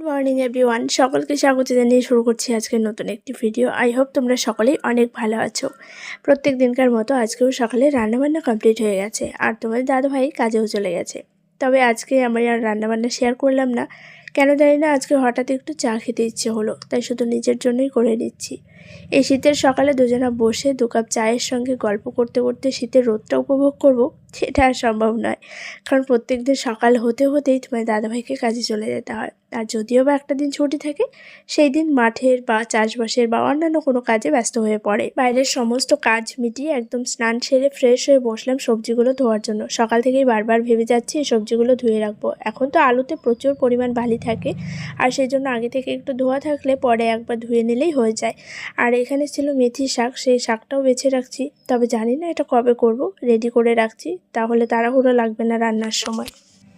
Good morning everyone সকলকে স্বাগত জানিয়ে শুরু করছি আজকে নতুন একটি ভিডিও আই হোপ তোমরা সকলেই অনেক ভালো আছো। প্রত্যেক দিনকার মতো আজকেও সকালে রান্নাবান্না কমপ্লিট হয়ে গেছে আর তোমাদের দাদুভাই কাজেও চলে গেছে। তবে আজকে আমি আর রান্নাবান্না শেয়ার করলাম না। কেন জানি না আজকে হঠাৎ একটু চা খেতে ইচ্ছে হলো, তাই শুধু নিজের জন্যই করে নিচ্ছি। এই শীতের সকালে দুজনা বসে দু কাপ চায়ের সঙ্গে গল্প করতে করতে শীতের রোদটা উপভোগ করব, সেটা আর সম্ভব নয়। কারণ প্রত্যেক দিন সকাল হতে হতেই তোমার দাদাভাইকে কাজে চলে যেতে হয়। আর যদিও বা একটা দিন ছুটি থাকে, সেই দিন মাঠের বা চাষবাসের বা অন্যান্য কোনো কাজে ব্যস্ত হয়ে পড়ে। বাইরের সমস্ত কাজ মিটিয়ে একদম স্নান সেরে ফ্রেশ হয়ে বসলাম সবজিগুলো ধোয়ার জন্য। সকাল থেকেই বারবার ভেবে যাচ্ছি এই সবজিগুলো ধুয়ে রাখব। এখন তো আলুতে প্রচুর পরিমাণ বালি থাকে, আর সেই জন্য আগে থেকে একটু ধোয়া থাকলে পরে একবার ধুয়ে নিলেই হয়ে যায়। আর এখানে ছিল মেথি শাক, সেই শাকটাও বেছে রাখছি। তবে জানি না এটা কবে করব। রেডি করে রাখছি। তাহলে তাড়াহুড়ো লাগবে না রান্নার সময়।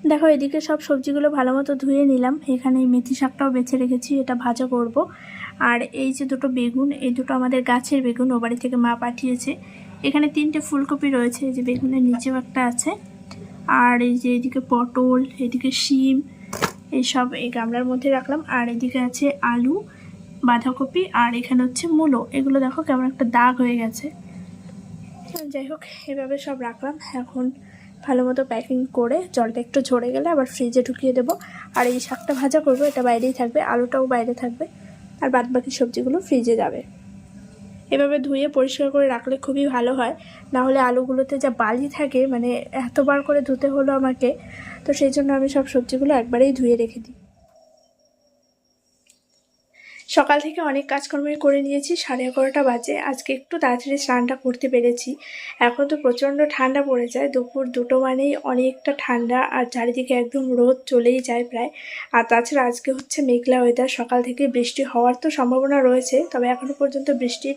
দেখো, এদিকে সব সবজিগুলো ভালো মতো ধুয়ে নিলাম। এখানে মেথি শাকটাও বেছে রেখেছি, এটা ভাজা করব। আর এই যে দুটো বেগুন, এই দুটো আমাদের গাছের বেগুন, ও বাড়ি থেকে মা পাঠিয়েছে। এখানে তিনটে ফুলকপি রয়েছে, এই যে বেগুনের নিচেও একটা আছে। আর এই যে এদিকে পটল, এদিকে শিম এইসব এই গামলার মধ্যে রাখলাম। আর এদিকে আছে আলু। বাঁধাকপি আর এখানে হচ্ছে মূলো। এগুলো দেখো কেমন একটা দাগ হয়ে গেছে। যাই হোক, এভাবে সব রাখলাম। এখন ভালো মতো প্যাকিং করে জলটা একটু ঝরে গেলে আবার ফ্রিজে ঢুকিয়ে দেবো। আর এই শাকটা ভাজা করব, এটা বাইরেই থাকবে, আলুটাও বাইরে থাকবে। আর বাদ বাকি সবজিগুলো ফ্রিজে যাবে। এভাবে ধুয়ে পরিষ্কার করে রাখলে খুবই ভালো হয়। না হলে আলুগুলোতে যা বালি থাকে মানে এতবার করে ধুতে হলো আমাকে, তো সেই জন্য আমি সব সবজিগুলো একবারেই ধুয়ে রেখে দিই। সকাল থেকে অনেক কাজকর্মই করে নিয়েছি, সাড়ে এগারোটা বাজে। আজকে একটু তাড়াতাড়ি স্নানটা করতে পেরেছি। এখন তো প্রচণ্ড ঠান্ডা পড়ে যায়, দুপুর দুটো মানেই অনেকটা ঠান্ডা আর চারিদিকে একদম রোদ চলেই যায় প্রায়। আর তাছাড়া আজকে হচ্ছে মেঘলা ওয়েদার সকাল থেকে বৃষ্টি হওয়ার তো সম্ভাবনা রয়েছে, তবে এখনও পর্যন্ত বৃষ্টির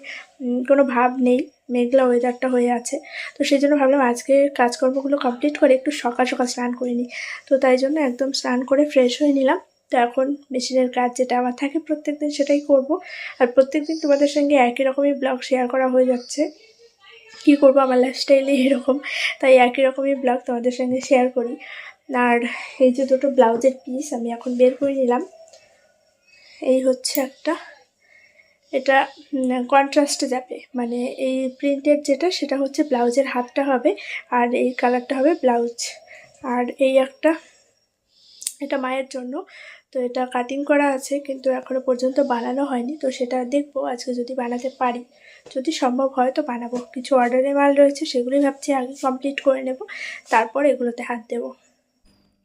কোনো ভাব নেই, মেঘলা ওয়েদারটা হয়ে আছে। তো সেই জন্য ভাবলাম আজকে কাজকর্মগুলো কমপ্লিট করে একটু সকাল সকাল স্নান করে নিই। তো তাই জন্য একদম স্নান করে ফ্রেশ হয়ে নিলাম। তো এখন মেশিনের কাজ যেটা আমার থাকে প্রত্যেক দিন সেটাই করব। আর প্রত্যেক দিন তোমাদের সঙ্গে একই রকমই ব্লগ শেয়ার করা হয়ে যাচ্ছে। কি করব? আমার লাইফস্টাইলে এরকম। তাই একই রকমই ব্লগ তোমাদের সঙ্গে শেয়ার করি। আর এই যে দুটো ব্লাউজের পিস আমি এখন বের করে নিলাম। এই হচ্ছে একটা। এটা কন্ট্রাস্টে যাবে। মানে এই প্রিন্টের যেটা, সেটা হচ্ছে ব্লাউজের হাতটা হবে। আর এই কালারটা হবে ব্লাউজ। আর এই একটা এটা মায়ের জন্য। তো এটা কাটিং করা আছে কিন্তু এখনও পর্যন্ত বানানো হয়নি। তো সেটা দেখব, আজকে যদি বানাতে পারি। যদি সম্ভব হয় তো বানাবো। কিছু অর্ডারে মাল রয়েছে সেগুলি ভাবছি আগে কমপ্লিট করে নেব। তারপর এগুলোতে হাত দেবো।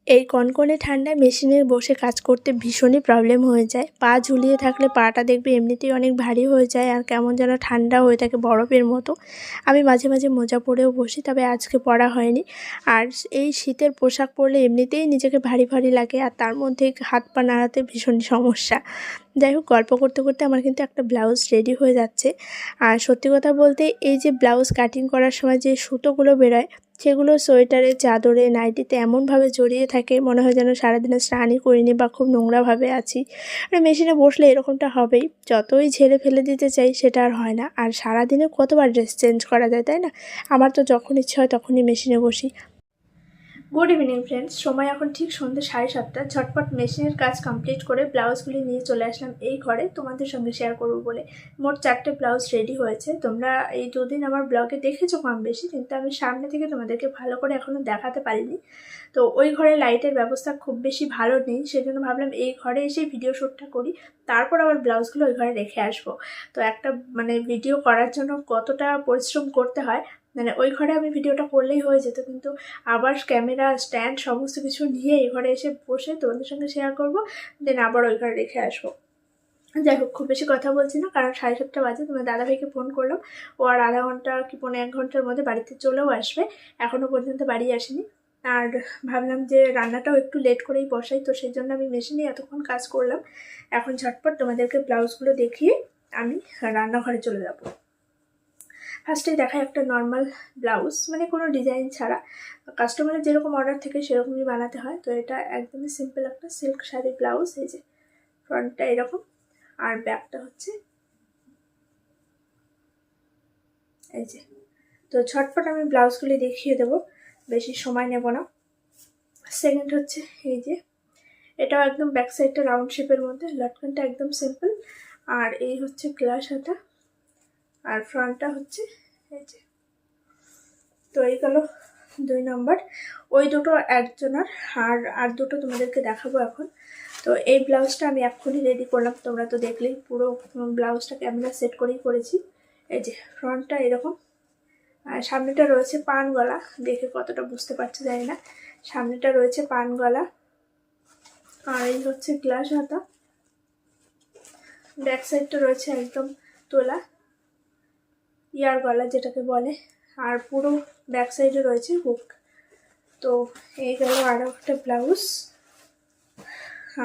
এই কনকনে ঠান্ডায় মেশিনে বসে কাজ করতে ভীষণই প্রবলেম হয়ে যায়। পা ঝুলিয়ে থাকলে পাটা দেখবে এমনিতেই অনেক ভারী হয়ে যায় আর কেমন যেন ঠান্ডা হয়ে থাকে বরফের মতো। আমি মাঝে মাঝে মোজা পরেও বসি, তবে আজকে পরা হয়নি। আর এই শীতের পোশাক পরলে এমনিতেই নিজেকে ভারী ভারী লাগে আর তার মধ্যে হাত পা নাড়াতে ভীষণ সমস্যা। যাই হোক, গল্প করতে করতে আমার কিন্তু একটা ব্লাউজ রেডি হয়ে যাচ্ছে। আর সত্যি কথা বলতে এই যে ব্লাউজ কাটিং করার সময় যে সুতোগুলো বেরোয় সেগুলো সোয়েটারে, চাদরে, নাইটিতে এমনভাবে জড়িয়ে থাকে, মনে হয় যেন সারাদিনে স্নানই করিনি বা খুব নোংরাভাবে আছি। আর মেশিনে বসলে এরকমটা হবেই। যতই ঝেড়ে ফেলে দিতে চাই সেটা আর হয় না। আর সারাদিনে কতবার ড্রেস চেঞ্জ করা যায়, তাই না? আমার তো যখন ইচ্ছে হয় তখনই মেশিনে বসি। গুড ইভিনিং ফ্রেন্ডস সময় এখন ঠিক সন্ধ্যে সাড়ে সাতটা। ঝটপট মেশিনের কাজ কমপ্লিট করে ব্লাউজগুলি নিয়ে চলে আসলাম এই ঘরে। তোমাদের সঙ্গে শেয়ার করব বলে। মোট চারটে ব্লাউজ রেডি হয়েছে। তোমরা এই দুদিন আমার ব্লগে দেখেছ কম বেশি, কিন্তু আমি সামনে থেকে তোমাদেরকে ভালো করে এখনও দেখাতে পারিনি। তো ওই ঘরে লাইটের ব্যবস্থা খুব বেশি ভালো নেই, সেজন্য ভাবলাম এই ঘরে এসে ভিডিও শ্যুটটা করি। তারপর আবার ব্লাউজগুলো ওই ঘরে রেখে আসব। তো একটা মানে ভিডিও করার জন্য কতটা পরিশ্রম করতে হয় মানে ওই ঘরে আমি ভিডিওটা করলেই হয়ে যেত, কিন্তু আবার ক্যামেরা, স্ট্যান্ড সমস্ত কিছু নিয়ে এই ঘরে এসে বসে তোমাদের সঙ্গে শেয়ার করব দেন আবার ওই ঘরে রেখে আসব। যাই হোক, খুব বেশি কথা বলছি না, কারণ সাড়ে সাতটা বাজে, তোমার দাদাভাইকে ফোন করলাম, ও আর আধা ঘণ্টা কি পনেরো এক ঘণ্টার মধ্যে বাড়িতে চলেও আসবে এখনও পর্যন্ত বাড়ি আসেনি। আর ভাবলাম যে রান্নাটাও একটু লেট করেই বসাই, তো সেই জন্য আমি মেশিনে এতক্ষণ কাজ করলাম। এখন ঝটপট তোমাদেরকে ব্লাউজগুলো দেখিয়ে আমি রান্নাঘরে চলে যাব। ফার্স্টেই দেখায় একটা নর্মাল ব্লাউজ মানে কোনো ডিজাইন ছাড়া। কাস্টমারের যেরকম অর্ডার থেকে, সেরকমই বানাতে হয়। তো এটা একদমই সিম্পল একটা সিল্ক শাড়ি ব্লাউজ এই যে ফ্রন্টটা এরকম। আর ব্যাকটা হচ্ছে এই যে। তো ঝটপট আমি ব্লাউজগুলি দেখিয়ে দেবো, বেশি সময় নেব না। সেকেন্ড হচ্ছে এই যে, এটাও একদম ব্যাক সাইডটা রাউন্ড শেপের মধ্যে, লটকনটা একদম সিম্পল আর এই হচ্ছে গ্লাস হাতা আর ফ্রন্টটা হচ্ছে এই যে। তো এই গেল দুই নম্বর। ওই দুটো একজনের আর আর দুটো তোমাদেরকে দেখাবো এখন। তো এই ব্লাউজটা আমি এক্ষুনি রেডি করলাম। তোমরা তো দেখলেই পুরো ব্লাউজটা ক্যামেরা সেট করেই করেছি। এই যে ফ্রন্টটা এরকম। আর সামনেটা রয়েছে পান গলা। দেখে কতটা বুঝতে পারছি জানি না। সামনেটা রয়েছে পান গলা। আর এই হচ্ছে গ্লাস হাতা। ব্যাক সাইডটা রয়েছে একদম তোলা। ইয়ার গলা যেটাকে বলে, আর পুরো ব্যাক সাইডে রয়েছে হুক তো এই গেল আরও একটা ব্লাউজ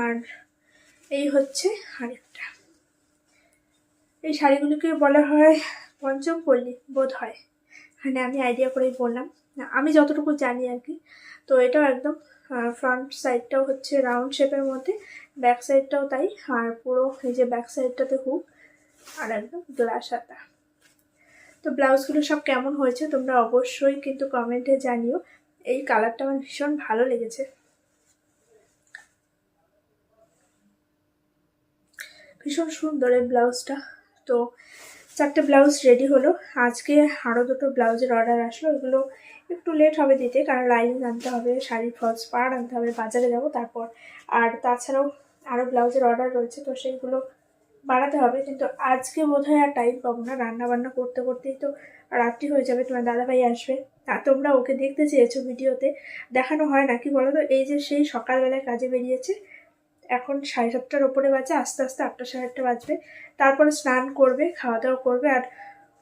আর এই হচ্ছে আরেকটা। এই শাড়িগুলিকে বলা হয় পঞ্চম পল্লী বোধ হয়। মানে আমি আইডিয়া করেই বললাম। আমি যতটুকু জানি আর কি, তো এটাও একদম ফ্রন্ট সাইডটাও হচ্ছে রাউন্ড শেপের মধ্যে ব্যাক সাইডটাও তাই, আর পুরো এই যে ব্যাক সাইডটাতে হুক আর একদম গ্লাস হাতা। তো ব্লাউজগুলো সব কেমন হয়েছে তোমরা অবশ্যই কিন্তু কমেন্টে জানিও। এই কালারটা আমার ভীষণ ভালো লেগেছে। ভীষণ সুন্দর এই ব্লাউজটা। তো চারটে ব্লাউজ রেডি হলো। আজকে আরও দুটো ব্লাউজের অর্ডার আসলো। এগুলো একটু লেট হবে দিতে, কারণ লাইনিং আনতে হবে, শাড়ি ফলস পাড় আনতে হবে, বাজারে যাব তারপর। আর তাছাড়াও আরও ব্লাউজের অর্ডার রয়েছে, তো সেইগুলো বাড়াতে হবে। কিন্তু আজকে বোধহয় আর টাইম পাবো না। রান্না বান্না করতে করতেই তো রাত্রি হয়ে যাবে। তোমার দাদাভাই আসবে। আর তোমরা ওকে দেখতে চেয়েছো ভিডিওতে। দেখানো হয় না। কি বলো তো এই যে সেই সকালবেলায় কাজে বেরিয়েছে। এখন সাড়ে সাতটার ওপরে বাজে। আস্তে আস্তে আটটা, সাড়ে আটটা বাজবে। তারপরে স্নান করবে খাওয়া দাওয়া করবে। আর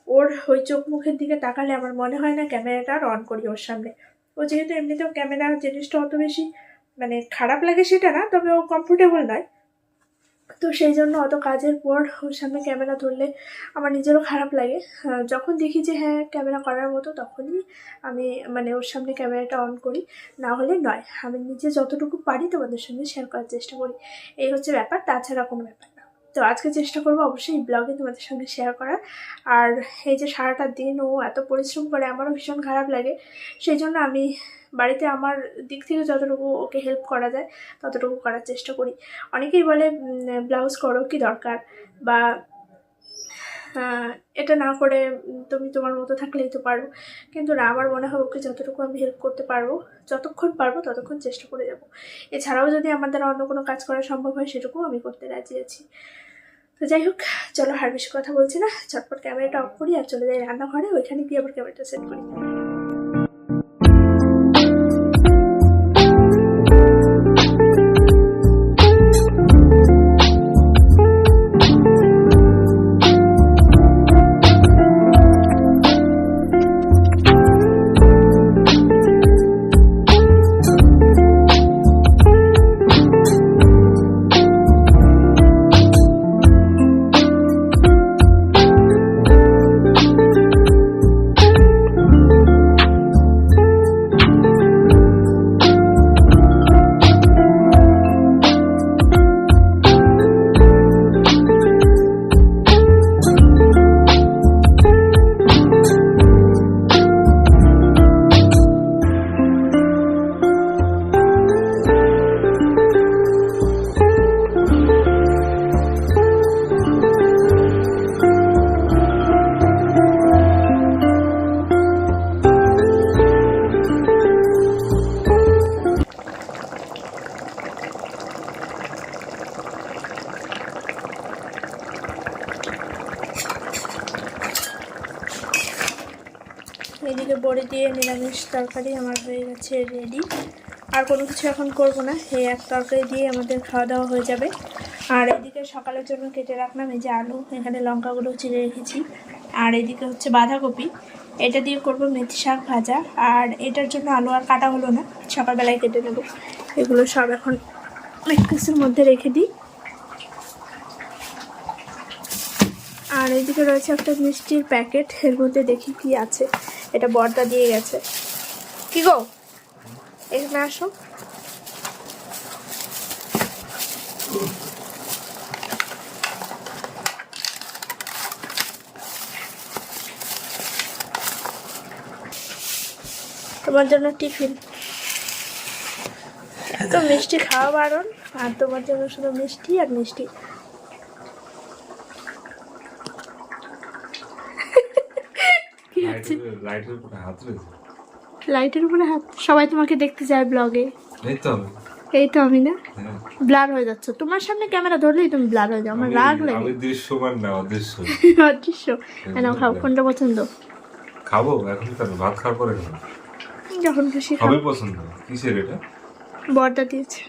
ওর ওই চোখ মুখের দিকে তাকালে আমার মনে হয় না ক্যামেরাটা আর অন করি ওর সামনে। ও যেহেতু এমনিতেও ক্যামেরা জিনিসটা অত বেশি মানে খারাপ লাগে সেটা না, তবে ও কমফোর্টেবল নয়। তো সেই জন্য অত কাজের পর ওর সামনে ক্যামেরা ধরলে আমার নিজেরও খারাপ লাগে। যখন দেখি যে হ্যাঁ ক্যামেরা করার মতো, তখনই আমি মানে ওর সামনে ক্যামেরাটা অন করি। না হলে নয়, আমি নিজে যতটুকু পারি তোমাদের সঙ্গে শেয়ার করার চেষ্টা করি। এই হচ্ছে ব্যাপার, তাছাড়া কোনো ব্যাপার না। তো আজকে চেষ্টা করব অবশ্যই এই ব্লগে তোমাদের সঙ্গে শেয়ার করার। আর এই যে সারাটা দিন ও এত পরিশ্রম করে আমারও ভীষণ খারাপ লাগে, সেই জন্য আমি বাড়িতে আমার দিক থেকে যতটুকু ওকে হেল্প করা যায়, ততটুকু করার চেষ্টা করি। অনেকেই বলে ব্লাউজ করো কি দরকার? বা এটা না করে তুমি তোমার মতো থাকলেই তো পারো। কিন্তু না, আমার মনে হয় ওকে যতটুকু আমি হেল্প করতে পারব, যতক্ষণ পারব ততক্ষণ চেষ্টা করে যাব। এছাড়াও যদি আমার দ্বারা অন্য কোনো কাজ করা সম্ভব হয়, সেটুকু আমি করতে রাজি আছি। তো যাই হোক, চলো আর বেশি কথা বলছি না। চটপট ক্যামেরাটা অফ করি আর চলে যাই রান্নাঘরে। ওইখানে গিয়ে আবার ক্যামেরাটা সেট করি। এদিকে বড়ি দিয়ে নিরামিষ তরকারি আমার হয়ে গেছে রেডি আর কোনো কিছু এখন করব না এই এক তরকারি দিয়ে আমাদের খাওয়া দাওয়া হয়ে যাবে। আর এদিকে সকালের জন্য কেটে রাখলাম, এই যে আলু, এখানে লঙ্কাগুলো চিড়ে রেখেছি। আর এদিকে হচ্ছে বাঁধাকপি, এটা দিয়ে করব মেথি শাক ভাজা। আর এটার জন্য আলু আর কাটা হলো না, সকালবেলায় কেটে নেব। এগুলো সব এখন মিক্সের মধ্যে রেখে দিই। আর এদিকে রয়েছে একটা মিষ্টির প্যাকেট। এর মধ্যে দেখি কি আছে। এটা বর্দা দিয়ে গেছে। কি গো? এখানে আসো। তোমার জন্য টিফিন। তো মিষ্টি খাওয়া বারণ, আর তোমার জন্য শুধু মিষ্টি আর মিষ্টি। হচ্ছে লাইটের উপরে হাত লাইটের উপরে হাত? সবাই তোমাকে দেখতে চায় ব্লগে এই তো আমি। এই তো আমি না? হ্যাঁ। ব্লার হয়ে যাচ্ছে। তোমার সামনে ক্যামেরা ধরলেই তুমি ব্লার হয়ে যাও। আমার রাগ লাগে। আমি দৃশ্যমান না অদৃশ্য। অদৃশ্য। কেন খাও। কোনটা পছন্দ? খাব এখন কেন ভাত খাওয়ার পরে কেন যখন খুশি খাও। পছন্দ? কিসের এটা? বরটা দিয়েছে।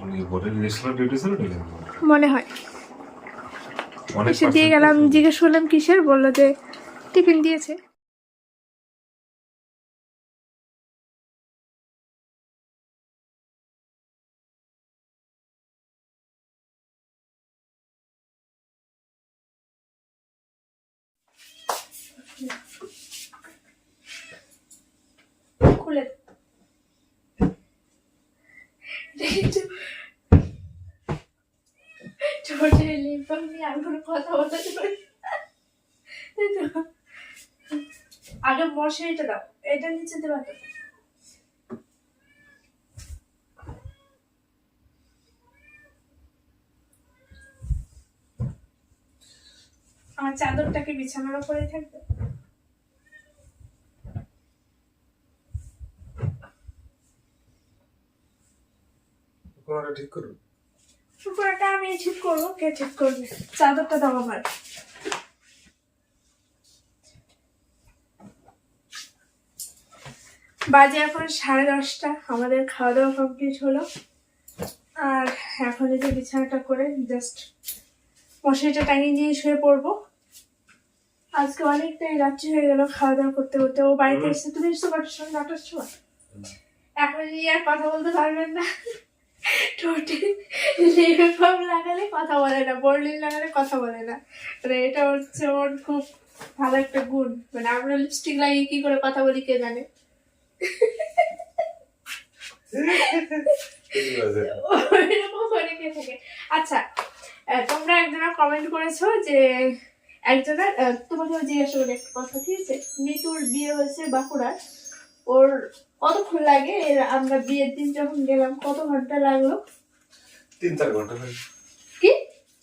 মানে মনে হয়। অনেক এসে দিয়ে গেলাম জিজ্ঞেস করলাম কিসের? বলল যে টিফিন দিয়েছে। খুলে আমি কোনো কথা বলতে পারি। আগে মশারিটা দাও। এটা নিচে দেবা তো। আমার চাদরটাকে বিছানার উপরে থাকবে। ঠিক করো উপরেটা আমি ঠিক করব কে ঠিক করবে? চাদরটা দাও আমার। বাজে এখন সাড়ে দশটা। আমাদের খাওয়া দাওয়া কমপ্লিট হলো। আর এখন এই যে বিছানাটা করে জাস্ট মশারিটা টাঙিয়ে নিয়ে শুয়ে পড়ব। আজকে অনেকটাই রাত্রি হয়ে গেল খাওয়া দাওয়া করতে করতে। ও বাড়িতে এসে তুমি এসছো কটার সময়? নটার সময়? এখন এই আর কথা বলতে পারবেন না। ঠোঁটে লাগালে কথা বলে না বর্লিন লাগালে কথা বলে না। মানে এটা হচ্ছে ওর খুব ভালো একটা গুণ। মানে আমরা লিপস্টিক লাগিয়ে কি করে কথা বলি কে জানে? আচ্ছা তোমরা একজনা কমেন্ট করেছ যে একজনের আহ, তোমাকে জিজ্ঞাসা করি একটা কথা ঠিক আছে মিতুর বিয়ে হয়েছে বাঁকুড়ার। ওর কতক্ষণ লাগে? এর আমরা বিয়ের দিন যখন গেলাম কত ঘণ্টা লাগল? তিন চার ঘণ্টা কি?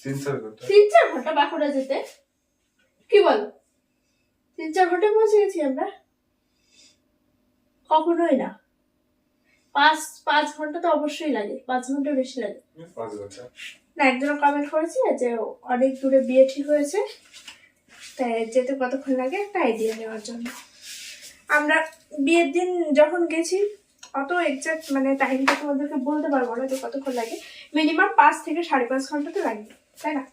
তিন চার ঘণ্টা। তিন চার ঘণ্টা বাঁকুড়া যেতে? কি বলো? তিন চার ঘণ্টা পৌঁছে গেছি আমরা। কখনোই না। পাঁচ পাঁচ ঘণ্টা তো অবশ্যই লাগে পাঁচ ঘণ্টা বেশি লাগে। না একজন কমেন্ট করেছে যে অনেক দূরে বিয়ে ঠিক হয়েছে তাই যেতে কতক্ষণ লাগে একটা আইডিয়া নেওয়ার জন্য। আমরা বিয়ের দিন যখন গেছি অত এক্সাক্ট মানে টাইমটা তোমাদেরকে বলতে পারব না যে কতক্ষণ লাগে। মিনিমাম পাঁচ থেকে সাড়ে পাঁচ ঘণ্টা তো লাগবে তাই না?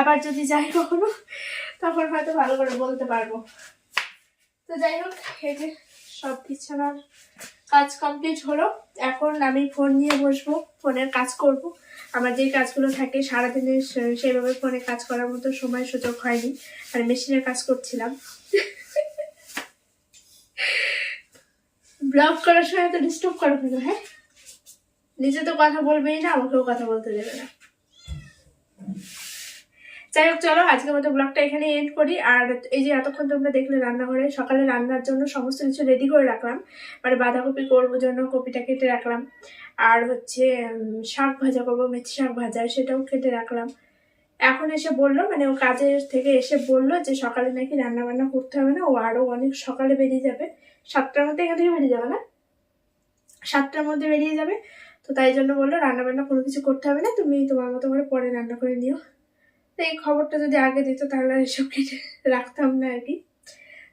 আবার যদি যাই কখনো তখন হয়তো ভালো করে বলতে পারব। তো যাই হোক এই যে সব বিছানার কাজ কমপ্লিট হলো। এখন আমি ফোন নিয়ে বসবো ফোনের কাজ করব। আমার যে কাজগুলো থাকে, সারাদিনে সে- সেভাবে ফোনে কাজ করার মতো সময় সুযোগ হয়নি। আর মেশিনের কাজ করছিলাম। ব্লগ করার সময় তো ডিস্টার্ব করো কেন হ্যাঁ? নিজে তো কথা বলবেই না, আমাকেও কথা বলতে দেবে না। যাই হোক, চলো, আজকের মতো ব্লগটা এখানে এন্ড করি। আর এই যে এতক্ষণ তোমরা দেখলে রান্নাঘরে, সকালে রান্নার জন্য সমস্ত কিছু রেডি করে রাখলাম। মানে বাঁধাকপি করব জন্য, কপিটা কেটে রাখলাম। আর হচ্ছে শাক ভাজা করব, মেথি শাক ভাজা, সেটাও কেটে রাখলাম। এখন এসে বলল মানে ও কাজের থেকে এসে বলল যে সকালে নাকি রান্না বান্না করতে হবে না, ও আরও অনেক সকালে বেরিয়ে যাবে। সাতটার মধ্যে এখান থেকে বেরিয়ে যাবে না? সাতটার মধ্যে বেরিয়ে যাবে। তো তাই জন্য বলল রান্না বান্না কোনো কিছু করতে হবে না, তুমি তোমার মতো করে পরে রান্না করে নিও। তো এই খবরটা যদি আগে দিত তাহলে এসব কেটে রাখতাম না আর কি।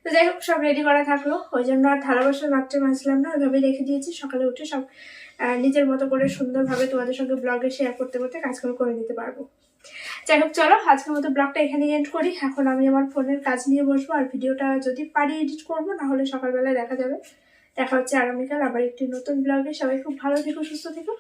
তো যাই হোক, সব রেডি করা থাকল। ওই জন্য আর থালা বাসন রাত্রে মাজলাম না, ওইভাবেই রেখে দিয়েছি। সকালে উঠে সব নিজের মতো করে সুন্দরভাবে তোমাদের সঙ্গে ব্লগে শেয়ার করতে করতে কাজগুলো করে নিতে পারব। যাই হোক, চলো, আজকের মতো ব্লগটা এখানে এন্ড করি। এখন আমি আমার ফোনের কাজ নিয়ে বসবো। আর ভিডিওটা যদি পারি এডিট করব না হলে সকালবেলায় দেখা যাবে। দেখা হচ্ছে আগামীকাল আবার একটি নতুন ব্লগে সবাই খুব ভালো থেকো, সুস্থ থেকো।